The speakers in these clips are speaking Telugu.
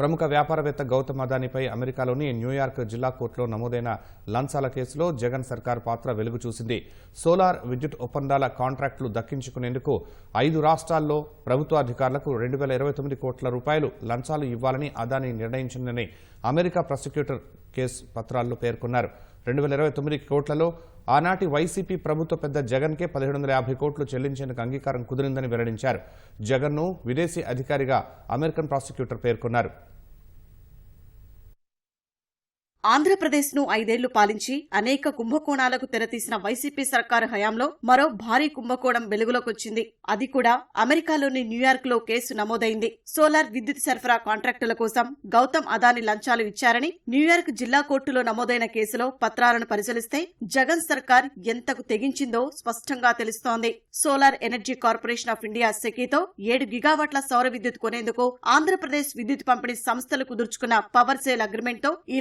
ప్రముఖ వ్యాపారవేత్త గౌతమ్ అదానీపై అమెరికాలోని న్యూయార్క్ జిల్లా కోర్టులో నమోదైన లంచాల కేసులో జగన్ సర్కార్ పాత్ర వెలుగు చూసింది. సోలార్ విద్యుత్ ఒప్పందాల కాంట్రాక్టులు దక్కించుకునేందుకు ఐదు రాష్ట్రాల్లో ప్రభుత్వ అధికారులకు రెండు వేల ఇరవై తొమ్మిది కోట్ల రూపాయలు లంచాలు ఇవ్వాలని అదానీ నిర్ణయించిందని అమెరికా ప్రాసిక్యూటర్ కేసు పత్రాల్లో పేర్కొన్నారు. రెండు వేల ఇరవై తొమ్మిది కోట్లలో ఆనాటి వైసీపీ ప్రభుత్వ పెద్ద జగన్కే పదిహేడు వందల యాభై కోట్లు చెల్లించేందుకు అంగీకారం కుదిరిందని వెల్లడించారు. జగన్ను విదేశీ అధికారిగా అమెరికన్ ప్రాసిక్యూటర్ పేర్కొన్నారు. ఆంధ్రప్రదేశ్ను ఐదేళ్ళు పాలించి అనేక కుంభకోణాలకు తెరతీసిన వైసీపీ సర్కారు హయాంలో మరో భారీ కుంభకోణం వెలుగులోకొచ్చింది. అది కూడా అమెరికాలోని న్యూయార్క్లో కేసు నమోదైంది. సోలార్ విద్యుత్ సరఫరా కాంట్రాక్టుల కోసం గౌతమ్ అదాని లంచాలు ఇచ్చారని న్యూయార్క్ జిల్లా కోర్టులో నమోదైన కేసులో పత్రాలను పరిశీలిస్తే జగన్ సర్కార్ ఎంతకు తెగించిందో స్పష్టంగా తెలుస్తోంది. Solar energy corporation of India సెకీతో ఏడు గిగావాట్ల సౌర విద్యుత్ కొనేందుకు ఆంధ్రప్రదేశ్ విద్యుత్ పంపిణీ సంస్థలు కుదుర్చుకున్న పవర్ సేల్ అగ్రిమెంట్తో ఈ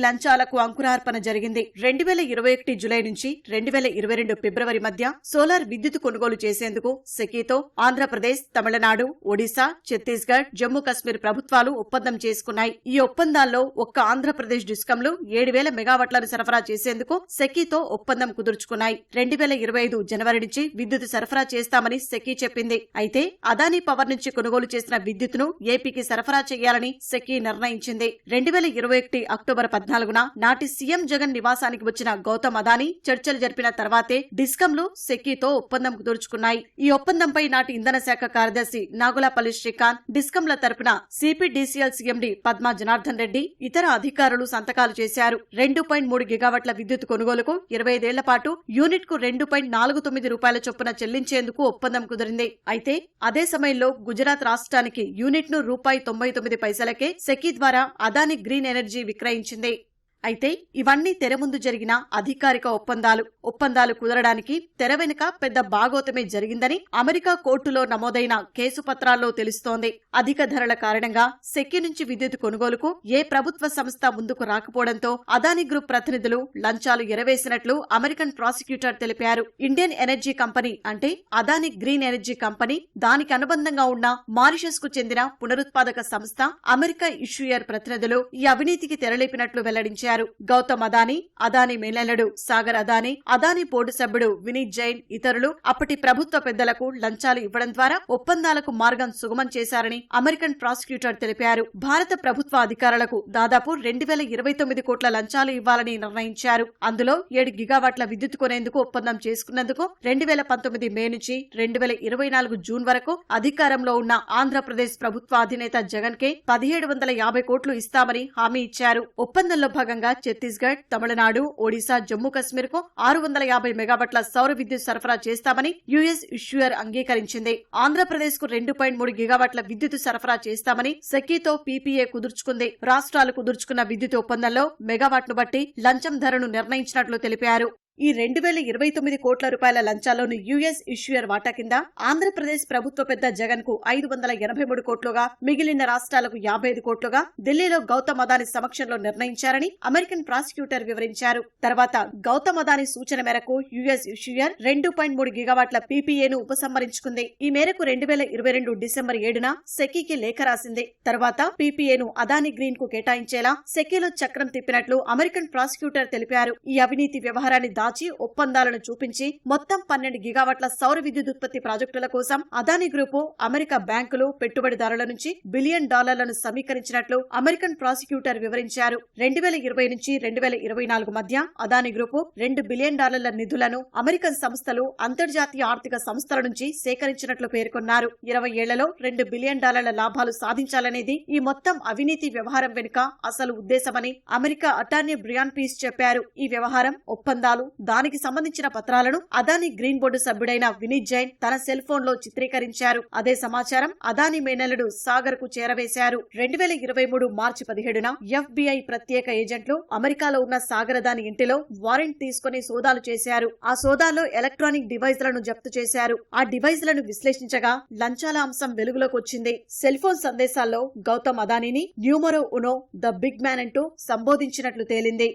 లంచాలకు అంకురార్పణ జరిగింది. రెండు వేల ఇరవై ఒకటి జులై నుంచి రెండు వేల ఇరవై రెండు ఫిబ్రవరి మధ్య సోలార్ విద్యుత్ కొనుగోలు చేసేందుకు సెకీతో ఆంధ్రప్రదేశ్ తమిళనాడు ఒడిశా ఛత్తీస్గఢ్ జమ్మూ కశ్మీర్ ప్రభుత్వాలు ఒప్పందం చేసుకున్నాయి. ఈ ఒప్పందాల్లో ఒక్క ఆంధ్రప్రదేశ్ డిస్కంలు ఏడు వేల మెగావాట్లను సరఫరా చేసేందుకు సెకీతో ఒప్పందం కుదుర్చుకున్నాయి. రెండు వేల ఇరవై ఐదు జనవరి నుంచి విద్యుత్ సరఫరా చేస్తామని సెకీ చెప్పింది. అయితే అదానీ పవర్ నుంచి కొనుగోలు చేసిన విద్యుత్తును ఏపీకి సరఫరా చేయాలని సెకీ నిర్ణయించింది. రెండు వేల ఇరవై ఒకటి అక్టోబర్ పద్నాలుగున నాటి సీఎం జగన్ నివాసానికి వచ్చిన గౌతమ్ అదానీ చర్చలు జరిపిన తర్వాతే డిస్కంలు సెకీతో ఒప్పందం కుదుర్చుకున్నాయి. ఈ ఒప్పందంపై నాటి ఇంధన శాఖ కార్యదర్శి నాగులపల్లి శ్రీకాంత్ డిస్కంల తరపున సిపిడిసిఎల్ సీఎండి పద్మా జనార్దన్ రెడ్డి ఇతర అధికారులు సంతకాలు చేశారు. రెండు పాయింట్ మూడు గిగావట్ల విద్యుత్ కొనుగోలుకు ఇరవై ఐదేళ్ళ పాటు యూనిట్కు రెండు పాయింట్ నాలుగు తొమ్మిది రూపాయల చొప్పున చెల్లించేందుకు ఒప్పందం కుదిరింది. అయితే అదే సమయంలో గుజరాత్ రాష్ట్రానికి యూనిట్ను రూపాయి తొంభై తొమ్మిది పైసలకే సెకీ ద్వారా అదాని గ్రీన్ ఎనర్జీ విక్రయించింది. అయితే ఇవన్నీ తెర ముందు జరిగిన అధికారిక ఒప్పందాలు ఒప్పందాలు కుదరడానికి తెర వెనుక పెద్ద బాగోతమే జరిగిందని అమెరికా కోర్టులో నమోదైన కేసు పత్రాల్లో తెలుస్తోంది. అధిక ధరల కారణంగా సెక్కి నుంచి విద్యుత్ కొనుగోలుకు ఏ ప్రభుత్వ సంస్థ ముందుకు రాకపోవడంతో అదాని గ్రూప్ ప్రతినిధులు లంచాలు ఎరవేసినట్లు అమెరికన్ ప్రాసిక్యూటర్ తెలిపారు. ఇండియన్ ఎనర్జీ కంపెనీ అంటే అదాని గ్రీన్ ఎనర్జీ కంపెనీ దానికి అనుబంధంగా ఉన్న మారిషస్కు చెందిన పునరుత్పాదక సంస్థ అమెరికా ఇష్యూయర్ ప్రతినిధులు ఈ అవినీతికి తెరలేపినట్లు వెల్లడించారు. గౌతమ్ అదానీ అదానీ మేనల్లుడు సాగర్ అదానీ అదానీ బోర్డు సభ్యుడు వినీత్ జైన్ ఇతరులు అప్పటి ప్రభుత్వ పెద్దలకు లంచాలు ఇవ్వడం ద్వారా ఒప్పందాలకు మార్గం సుగమం చేశారని అమెరికన్ ప్రాసిక్యూటర్ తెలిపారు. భారత ప్రభుత్వ అధికారులకు దాదాపు రెండు వేల ఇరవై తొమ్మిది కోట్ల లంచాలు ఇవ్వాలని నిర్ణయించారు. అందులో ఏడు గిగావాట్ల విద్యుత్ కొనేందుకు ఒప్పందం చేసుకున్నందుకు రెండు వేల పంతొమ్మిది మే నుంచి రెండు వేల ఇరవై నాలుగు జూన్ వరకు అధికారంలో ఉన్న ఆంధ్రప్రదేశ్ ప్రభుత్వ అధినేత జగన్ కే పదిహేడు వందల యాభై కోట్లు ఇస్తామని హామీ ఇచ్చారు. ఒప్పందంలో భాగంగా ఛత్తీస్గఢ్ తమిళనాడు ఒడిశా జమ్మూ కశ్మీర్కు ఆరు వందల యాభై మెగావాట్ల సౌర విద్యుత్ సరఫరా చేస్తామని యుఎస్ ఇష్యూయర్ అంగీకరించింది. ఆంధ్రప్రదేశ్కు రెండు పాయింట్ మూడు గిగావాట్ల విద్యుత్ సరఫరా చేస్తామని సెకీతో పీపీఏ కుదుర్చుకుంది. రాష్ట్రాలు కుదుర్చుకున్న విద్యుత్ ఒప్పందంలో మెగావాట్ను బట్టి లంచం ధరను నిర్ణయించినట్లు తెలిపారు. ఈ రెండు వేల ఇరవై తొమ్మిది కోట్ల రూపాయల లంచాలను యుఎస్ ఇష్యూయర్ వాటా కింద ఆంధ్రప్రదేశ్ ప్రభుత్వ పెద్ద జగన్కు ఐదు వందల ఎనభై మూడు కోట్లుగా మిగిలిన రాష్ట్రాలకు యాభై ఐదు కోట్లుగా ఢిల్లీలో గౌతమ్ అదాని సమక్షంలో నిర్ణయించారని అమెరికన్ ప్రాసిక్యూటర్ వివరించారు. తర్వాత గౌతమ్ అదాని సూచన మేరకు యుఎస్ ఇష్యూయర్ రెండు పాయింట్ మూడు గిగావాట్ల పీపీఏను ఉపసంహరించుకుంది. ఈ మేరకు రెండు వేల ఇరవై రెండు డిసెంబర్ ఏడున సెకీకి లేఖ రాసింది. తర్వాత పీపీఏను అదాని గ్రీన్కు కేటాయించేలా సెకీలో చక్రం తిప్పినట్లు అమెరికన్ ప్రాసిక్యూటర్ తెలిపారు. ఈ అవినీతి వ్యవహారాన్ని దాచి ఒప్పందాలను చూపించి మొత్తం పన్నెండు గిగావాట్ల సౌర విద్యుత్ ఉత్పత్తి ప్రాజెక్టుల కోసం అదాని గ్రూపు అమెరికా బ్యాంకులు పెట్టుబడిదారుల నుంచి బిలియన్ డాలర్లను సమీకరించినట్లు అమెరికన్ ప్రాసిక్యూటర్ వివరించారు. రెండు వేల ఇరవై నుంచి రెండు వేల ఇరవై నాలుగు మధ్య అదాని గ్రూపు రెండు బిలియన్ డాలర్ల నిధులను అమెరికన్ సంస్థలు అంతర్జాతీయ ఆర్థిక సంస్థల నుంచి సేకరించినట్లు పేర్కొన్నారు. ఇరవై ఏళ్ళలో రెండు బిలియన్ డాలర్ల లాభాలు సాధించాలనేది ఈ మొత్తం అవినీతి వ్యవహారం వెనుక అసలు ఉద్దేశమని అమెరికా అటార్నీ బ్రియాన్ పీస్ చెప్పారు. ఈ వ్యవహారం ఒప్పందాలు దానికి సంబంధించిన పత్రాలను అదాని గ్రీన్ బోర్డు సభ్యుడైన వినీత్ జైన్ తన సెల్ ఫోన్లో చిత్రీకరించారు. అదే సమాచారం అదాని మేనలుడు సాగర్కు చేరవేశారు. రెండు వేల ఇరవై మూడు మార్చి పదిహేడున ఎఫ్బిఐ ప్రత్యేక ఏజెంట్లు అమెరికాలో ఉన్న సాగర్ అదాని ఇంటిలో వారెంట్ తీసుకుని సోదాలు చేశారు. ఆ సోదాలో ఎలక్ట్రానిక్ డివైజ్లను జప్తు చేశారు. ఆ డివైజ్లను విశ్లేషించగా లంచాల అంశం వెలుగులోకి వచ్చింది. సెల్ ఫోన్ సందేశాల్లో Gautam అదానిని numero uno the big man అంటూ సంబోధించినట్లు తేలింది.